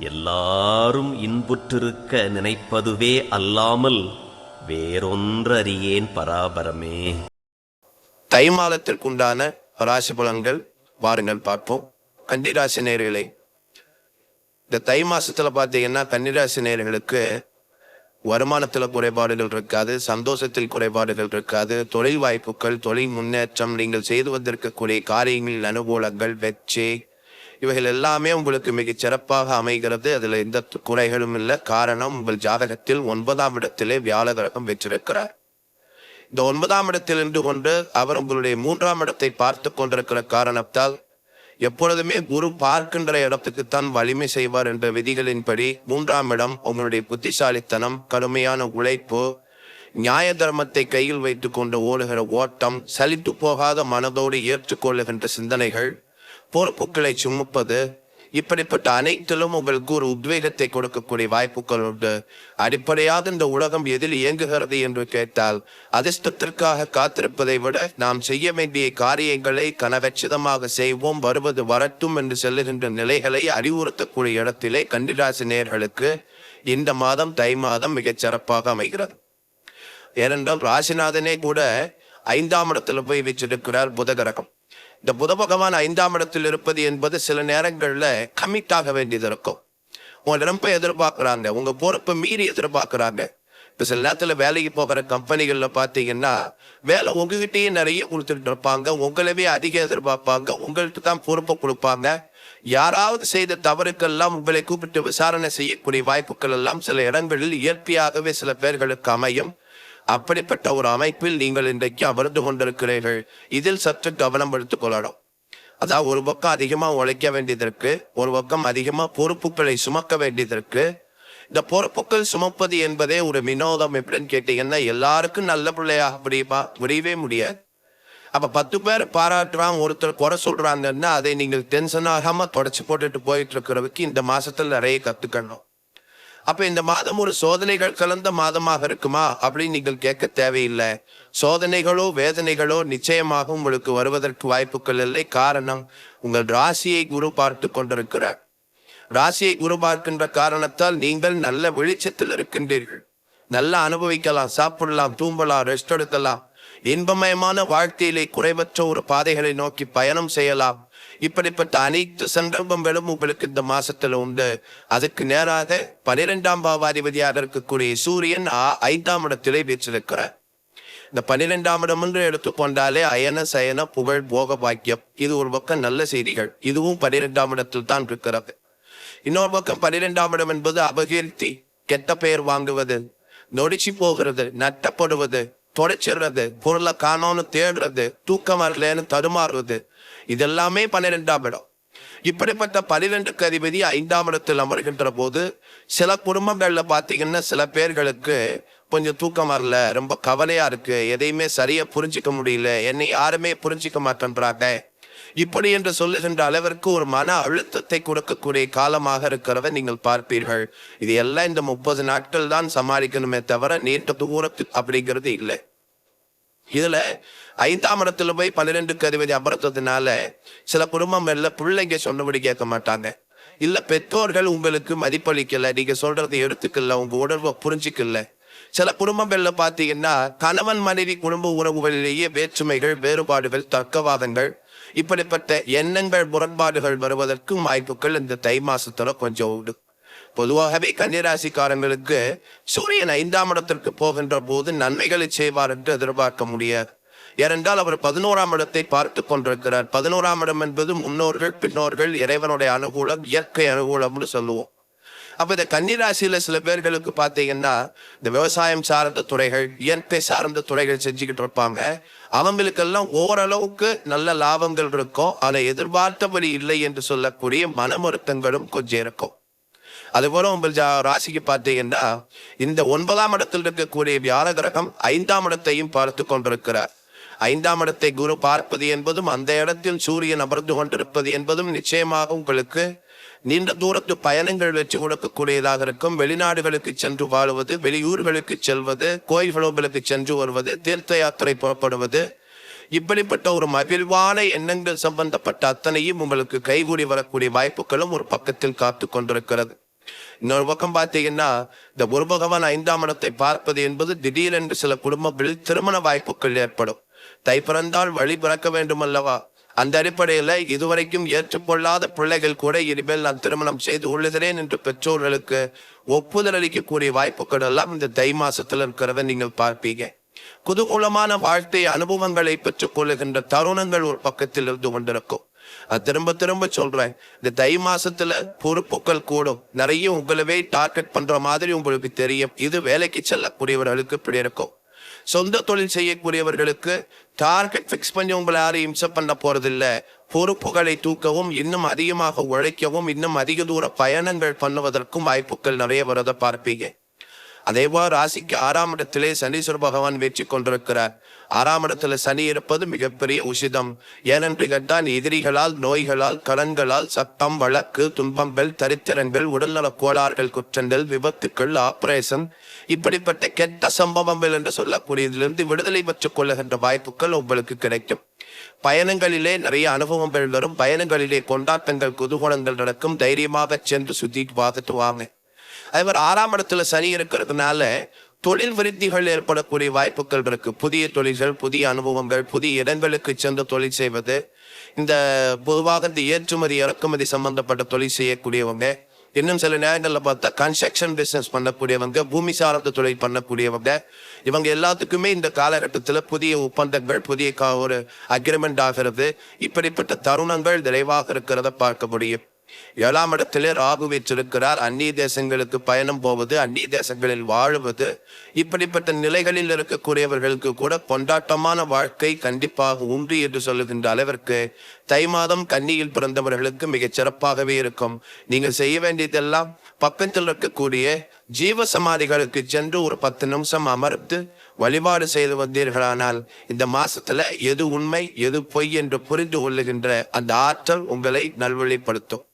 எல்லாரும் இன்புற்றிருக்க நினைப்பதுவே அல்லாமல் வேறொன்றறியேன் பராபரமே. தை மாதத்திற்குண்டான ராசி பலன்கள் வாருங்கள் பார்ப்போம். கன்னிராசி நேர்களை இந்த தை மாசத்துல பார்த்தீங்கன்னா கன்னிராசி நேர்களுக்கு வருமானத்தில் குறைபாடுகள் இருக்காது சந்தோஷத்தில் குறைபாடுகள் இருக்காது தொழில் வாய்ப்புகள் தொழில் முன்னேற்றம் நீங்கள் செய்து வந்திருக்கக்கூடிய காரியங்களில் அனுகூலங்கள் வெற்றி இவைகள் எல்லாமே உங்களுக்கு மிகச் சிறப்பாக அமைகிறது. அதுல எந்த குறைகளும் இல்லை. காரணம் உங்கள் ஜாதகத்தில் ஒன்பதாம் இடத்திலே வியாழ கிரகம் வெற்றிருக்கிறார். இந்த ஒன்பதாம் இடத்தில் நின்று கொண்டு அவர் உங்களுடைய மூன்றாம் இடத்தை பார்த்து கொண்டிருக்கிற காரணத்தால் எப்பொழுதுமே குரு பார்க்கின்ற இடத்துக்குத்தான் வலிமை செய்வார் என்ற விதிகளின்படி மூன்றாம் இடம் உங்களுடைய புத்திசாலித்தனம் கடுமையான உழைப்பு நியாய தர்மத்தை கையில் வைத்துக்கொண்டு ஓடுகிற ஓட்டம் சலித்து போகாத மனதோடு ஏற்றுக்கொள்ளுகின்ற சிந்தனைகள் பொறுப்புகளை சுமப்பது இப்படிப்பட்ட அனைத்திலும் உங்களுக்கு ஒரு உத்வேகத்தை கொடுக்கக்கூடிய வாய்ப்புகள் உண்டு. அடிப்படையாக இந்த உலகம் எதில் இயங்குகிறது என்று கேட்டால் அதிர்ஷ்டத்திற்காக காத்திருப்பதை விட நாம் செய்ய வேண்டிய காரியங்களை கனவச்சிதமாக செய்வோம் வருவது வரட்டும் என்று செல்லுகின்ற நிலைகளை அறிவுறுத்தக்கூடிய இடத்திலே கண்டிராசி நேர்களுக்கு இந்த மாதம் தை மாதம் மிகச் சிறப்பாக அமைகிறது. ஏனென்றால் ராசிநாதனே கூட ஐந்தாம் இடத்துல போய் வச்சிருக்கிறார் புதகரகம். இந்த புத பகவான் ஐந்தாம் இடத்தில் இருப்பது என்பது சில நேரங்களில் கமிட் ஆக வேண்டியது இருக்கும் உங்களிடம் போய் எதிர்பார்க்குறாங்க. உங்கள் பொறுப்பை மீறி எதிர்பார்க்குறாங்க. இப்போ சில நேரத்தில் வேலைக்கு போகிற கம்பெனிகளில் பார்த்தீங்கன்னா வேலை உங்ககிட்டயே நிறைய கொடுத்துட்டு இருப்பாங்க. உங்களவே அதிக எதிர்பார்ப்பாங்க. உங்களுக்கு தான் பொறுப்பை கொடுப்பாங்க. யாராவது செய்த தவறுக்கெல்லாம் உங்களை கூப்பிட்டு விசாரணை செய்யக்கூடிய வாய்ப்புகள் எல்லாம் சில இடங்களில் இயற்கையாகவே சில பேர்களுக்கு அமையும். அப்படிப்பட்ட ஒரு அமைப்பில் நீங்கள் இன்றைக்கு அமர்ந்து கொண்டிருக்கிறீர்கள். இதில் சற்று கவனம் எடுத்துக் கொள்ளணும். அதாவது ஒரு பக்கம் அதிகமாக உழைக்க வேண்டியதற்கு ஒரு பக்கம் அதிகமாக பொறுப்புகளை சுமக்க வேண்டியது இந்த பொறுப்புகள் சுமப்பது என்பதே ஒரு வினோதம் எப்படின்னு கேட்டீங்கன்னா எல்லாருக்கும் நல்ல பிள்ளையாக முடியுமா முடியவே முடியாது. அப்ப பத்து பேர் பாராட்டுறான் ஒருத்தர் குறை சொல்றாங்கன்னா அதை நீங்கள் டென்ஷன் ஆகாம தொடச்சு போட்டுட்டு போயிட்டு இருக்கிறதுக்கு இந்த மாசத்துல நிறைய கத்துக்கணும். அப்ப இந்த மாதம் ஒரு சோதனைகள் கலந்த மாதமாக இருக்குமா அப்படின்னு நீங்கள் கேட்க தேவையில்லை. சோதனைகளோ வேதனைகளோ நிச்சயமாக உங்களுக்கு வருவதற்கு வாய்ப்புகள் இல்லை. காரணம் உங்கள் ராசியை குரு பார்த்து கொண்டிருக்கிறார். ராசியை குரு பார்க்கின்ற காரணத்தால் நீங்கள் நல்ல வெளிச்சத்தில் இருக்கின்றீர்கள். நல்லா அனுபவிக்கலாம் சாப்பிடலாம் தூம்பலாம் ரெஸ்ட் எடுக்கலாம். இன்பமயமான வாழ்க்கையிலே குறைவற்ற ஒரு பாதைகளை நோக்கி பயணம் செய்யலாம். இப்படிப்பட்ட அனைத்து சந்தர்ப்பங்களும் உங்களுக்கு இந்த மாசத்துல உண்டு. அதுக்கு நேராக பனிரெண்டாம் பாவாதிபதியாக இருக்கக்கூடிய சூரியன் ஐந்தாம் இடத்திலே வீச்சிருக்கிறார் இந்த பன்னிரெண்டாம் இடம் என்று எடுத்துக்கொண்டாலே அயன சயன புகழ் போக பாக்கியம் இது ஒரு பக்கம் நல்ல செய்திகள். இதுவும் பன்னிரெண்டாம் இடத்தில் தான் இருக்கிறது. இன்னொரு பக்கம் பன்னிரெண்டாம் இடம் என்பது அபகீர்த்தி கெட்ட பெயர் வாங்குவது நொடிச்சு போகிறது நட்டப்படுவது தொடைச்சிடுறது பொருளை காணோன்னு தேடுறது தூக்கம் வரலன்னு தடுமாறுறது இதெல்லாமே பன்னிரெண்டாம் இடம். இப்படிப்பட்ட பனிரெண்டுக்கு அதிபதி ஐந்தாம் இடத்தில் அமர்கின்ற போது சில குடும்பங்கள்ல பாத்தீங்கன்னா சில பேர்களுக்கு கொஞ்சம் தூக்கம் வரல ரொம்ப கவலையா இருக்கு எதையுமே சரியா புரிஞ்சுக்க முடியல என்னை யாருமே புரிஞ்சுக்க மாட்டேன்றாங்க. இப்படி என்று சொல்லுகின்ற அளவிற்கு ஒரு மன அழுத்தத்தை கொடுக்கக்கூடிய காலமாக இருக்கிறத நீங்கள் பார்ப்பீர்கள். இது எல்லாம் இந்த முப்பது நாட்கள் தான் சமாளிக்கணுமே தவிர நீண்ட தூரத்தில் அப்படிங்கிறது இல்லை. இதுல ஐந்தாம் இடத்துல போய் பன்னிரெண்டுக்கு அதிபதி அமர்த்ததுனால சில குடும்பம் எல்லாம் பிள்ளைங்க சொன்னபடி கேட்க மாட்டாங்க. இல்ல பெற்றோர்கள் உங்களுக்கு மதிப்பளிக்கல நீங்க சொல்றதை எடுத்துக்கல உங்க உணர்வை புரிஞ்சுக்கல. சில குடும்பங்கள்ல பாத்தீங்கன்னா கணவன் மனைவி குடும்ப உறவுகளிலேயே வேற்றுமைகள் வேறுபாடுகள் தர்க்கவாதங்கள் இப்படிப்பட்ட எண்ணங்கள் முரண்பாடுகள் வருவதற்கும் வாய்ப்புகள் இந்த தை மாசத்துல கொஞ்சம் உண்டு. பொதுவாகவே கன்னிராசிக்காரங்களுக்கு சூரியன் ஐந்தாம் இடத்திற்கு போகின்ற போது நன்மைகளை செய்வார் என்று எதிர்பார்க்க முடியாது. ஏனென்றால் அவர் பதினோராம் இடத்தை பார்த்து கொண்டிருக்கிறார். பதினோராம் இடம் என்பது முன்னோர்கள் பின்னோர்கள் இறைவனுடைய அனுகூலம் இயற்கை அனுகூலம்னு சொல்லுவோம். அப்போ இந்த கன்னிராசியில் சில பேர்களுக்கு பார்த்தீங்கன்னா இந்த விவசாயம் சார்ந்த துறைகள் இயற்கை சார்ந்த துறைகள் செஞ்சுக்கிட்டு இருப்பாங்க. அவங்களுக்கெல்லாம் ஓரளவுக்கு நல்ல லாபங்கள் இருக்கும். ஆனால் எதிர்பார்த்தபடி இல்லை என்று சொல்லக்கூடிய மனமுருத்தங்களும் கொஞ்சம் இருக்கும். அதுபோல உங்கள் ஜா- ராசிக்கு பார்த்தீங்கன்னா இந்த ஒன்பதாம் இடத்தில் இருக்கக்கூடிய வியாழ கிரகம் ஐந்தாம் இடத்தையும் பார்த்து கொண்டிருக்கிறார். ஐந்தாம் இடத்தை குரு பார்ப்பது என்பதும் அந்த இடத்தில் சூரியன் அமர்ந்து கொண்டிருப்பது என்பதும் நிச்சயமாக உங்களுக்கு நீண்ட தூரத்து பயணங்கள் வெற்றி கொடுக்கக்கூடியதாக இருக்கும். வெளிநாடுகளுக்கு சென்று வாழுவது வெளியூர்களுக்கு செல்வது கோயில்களுக்கு சென்று வருவது தீர்த்த யாத்திரை புறப்படுவது. இப்படிப்பட்ட ஒரு மகிழ்வான எண்ணங்கள் சம்பந்தப்பட்ட அத்தனையும் உங்களுக்கு கைகூடி வரக்கூடிய வாய்ப்புகளும் ஒரு பக்கத்தில் காத்து கொண்டிருக்கிறது. இன்னொரு பக்கம் பார்த்தீங்கன்னா இந்த ஒரு பகவான் ஐந்தாம் இடத்தை பார்ப்பது என்பது திடீரென்று சில குடும்பங்களில் திருமண வாய்ப்புகள் ஏற்படும். தை பிறந்தால் வழி பிறக்க வேண்டும் அல்லவா அந்த அடிப்படையில் இதுவரைக்கும் ஏற்றுக்கொள்ளாத பிள்ளைகள் கூட இனிமேல் நான் திருமணம் செய்து கொள்ளுகிறேன் என்று பெற்றோர்களுக்கு ஒப்புதல் அளிக்கக்கூடிய வாய்ப்புகள் எல்லாம் இந்த தை மாசத்துல இருக்கிறத நீங்கள் பார்ப்பீங்க. குதூகூலமான வாழ்க்கை அனுபவங்களை பெற்றுக் கொள்ளுகின்ற தருணங்கள் ஒரு பக்கத்தில் இருந்து கொண்டிருக்கும். அது திரும்ப திரும்ப சொல்றேன். இந்த தை மாசத்துல பொறுப்புகள் கூடும். நிறைய உங்களவே டார்கெட் பண்ற மாதிரி உங்களுக்கு தெரியும். இது வேலைக்கு செல்லக்கூடியவர்களுக்கு இப்படி இருக்கும். சொந்த தொழில் செய்யக்கூடியவர்களுக்கு டார்கெட் ஃபிக்ஸ் பண்ணி உங்களை யாரும் இம்சை பண்ண போறதில்ல. பொறுப்புகளை தூக்கவும் இன்னும் அதிகமாக உழைக்கவும் இன்னும் அதிக தூர பயணங்கள் பண்ணுவதற்கும் வாய்ப்புகள் நிறைய வரதை பார்ப்பீங்க. அதேபோல் ராசிக்கு ஆறாம் இடத்திலே சனீஸ்வர பகவான் வெற்றி கொண்டிருக்கிறார். ஆறாம் இடத்துல சனி இருப்பது மிகப்பெரிய உசிதம். ஏனென்று கேட்டால் எதிரிகளால் நோய்களால் கடன்களால் சத்தம் வழக்கு துன்பங்கள் தரித்திரங்கள் உடல்நலக் கோளாறுகள் குற்றங்கள் விபத்துக்கள் ஆபரேஷன் இப்படிப்பட்ட கெட்ட சம்பவங்கள் என்று சொல்லக்கூடியதிலிருந்து விடுதலை பெற்றுக் கொள்ளுகின்ற வாய்ப்புகள் உங்களுக்கு கிடைக்கும். பயணங்களிலே நிறைய அனுபவங்கள் வரும். பயணங்களிலே கொண்டாட்டங்கள் குதூகலங்கள் நடக்கும். தைரியமாக சென்று சுத்தி பார்த்துட்டு வாங்க. அதே மாதிரி ஆறாம் இடத்துல சனி இருக்கிறதுனால தொழில் விருத்திகள் ஏற்படக்கூடிய வாய்ப்புகள் இருக்கு. புதிய தொழில்கள் புதிய அனுபவங்கள் புதிய இடங்களுக்கு சென்று தொழில் செய்வது இந்த பொதுவாக இந்த ஏற்றுமதி இறக்குமதி சம்பந்தப்பட்ட தொழில் செய்யக்கூடியவங்க இன்னும் சில நேரங்களில் பார்த்தா கன்ஸ்ட்ரக்ஷன் பிஸ்னஸ் பண்ணக்கூடியவங்க பூமி சார்ந்த தொழில் பண்ணக்கூடியவங்க இவங்க எல்லாத்துக்குமே இந்த காலகட்டத்தில் புதிய ஒப்பந்தங்கள் புதிய கா- ஒரு அக்ரிமெண்ட் ஆகிறது. இப்படிப்பட்ட தருணங்கள் நிறைவாக இருக்கிறத பார்க்க முடியும். ஏழாம் இடத்திலே ராகு வீற்றிருக்கிறார். அந்நிய தேசங்களுக்கு பயணம் போவது அந்நிய தேசங்களில் வாழுவது இப்படிப்பட்ட நிலைகளில் இருக்கக்கூடியவர்களுக்கு கூட கொண்டாட்டமான வாழ்க்கை கண்டிப்பாக உண்டு என்று சொல்லுகின்ற அளவிற்கு தை மாதம் கன்னியில் பிறந்தவர்களுக்கு மிகச் சிறப்பாகவே இருக்கும். நீங்கள் செய்ய வேண்டியதெல்லாம் பக்கத்தில் இருக்கக்கூடிய ஜீவ சமாதிகளுக்கு சென்று ஒரு பத்து நிமிஷம் அமர்ந்து வழிபாடு செய்து வந்தீர்களானால் இந்த மாசத்துல எது உண்மை எது பொய் என்று புரிந்து கொள்ளுகின்ற அந்த ஆற்றல் உங்களை நல்வழிப்படுத்தும்.